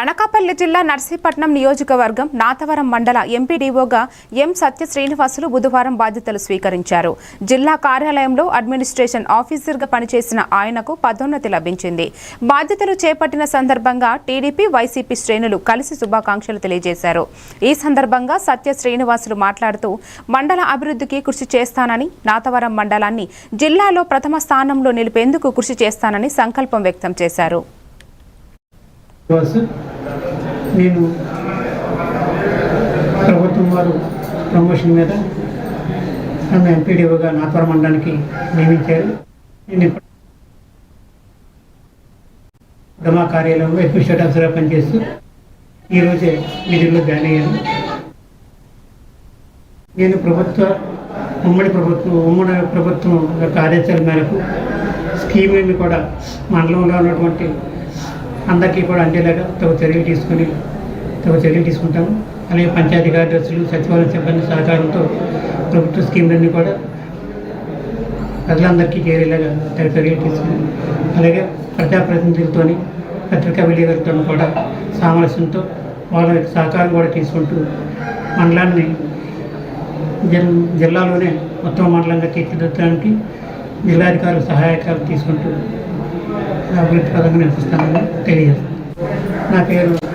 అనకాపల్లి జిల్లా నర్సీపట్నం నియోజకవర్గం నాతవరం మండల ఎంపీడీఓగా ఎం సత్య శ్రీనివాసులు బుధవారం బాధ్యతలు స్వీకరించారు. జిల్లా కార్యాలయంలో అడ్మినిస్ట్రేషన్ ఆఫీసర్గా పనిచేసిన ఆయనకు పదోన్నతి లభించింది. బాధ్యతలు చేపట్టిన సందర్భంగా టీడీపీ వైసీపీ శ్రేణులు కలిసి శుభాకాంక్షలు తెలియజేశారు. ఈ సందర్భంగా సత్య శ్రీనివాసులు మాట్లాడుతూ మండల అభివృద్ధికి కృషి చేస్తానని నాతవరం మండలాన్ని జిల్లాలో ప్రథమ స్థానంలో నిలిపేందుకు కృషి చేస్తానని సంకల్పం వ్యక్తం చేశారు. నేను ప్రభుత్వం వారు ప్రమోషన్ మీద నన్ను ఎంపీడీఓగా నాపర మండలానికి నియమించారు. నేను ఇప్పుడు కార్యాలయంలో అడ్మినిస్ట్రేట్ ఆఫీసర్గా పనిచేస్తూ ఈరోజే విధుల్లో జాయిన్ అయ్యాను. నేను ప్రభుత్వ ఉమ్మడి ప్రభుత్వం ఉమ్మడి ప్రభుత్వం యొక్క ఆదేశాల మేరకు స్కీమ్లను కూడా మండలంలో ఉన్నటువంటి అందరికీ కూడా అందేలాగా తగు చర్యలు తీసుకుని తగు చర్యలు తీసుకుంటాము. అలాగే పంచాయతీ కార్యదర్శులు సచివాలయ సిబ్బంది సహకారంతో ప్రభుత్వ స్కీమ్లన్నీ కూడా ప్రజలందరికీ చేరేలాగా తగు చర్యలు తీసుకుని అలాగే ప్రజాప్రతినిధులతోని పత్రికా విలేకరులతో కూడా సామరస్యంతో వాళ్ళ యొక్క సహకారం కూడా తీసుకుంటూ మండలాన్ని జిల్ జిల్లాలోనే ఉత్తమ మండలంగా తీర్చిదిద్దడానికి జిల్లాధికారులు సహాయకాలు తీసుకుంటూ అభివృద్ధి పరంగా నడిపిస్తానని తెలియజేస్తాను. నా పేరు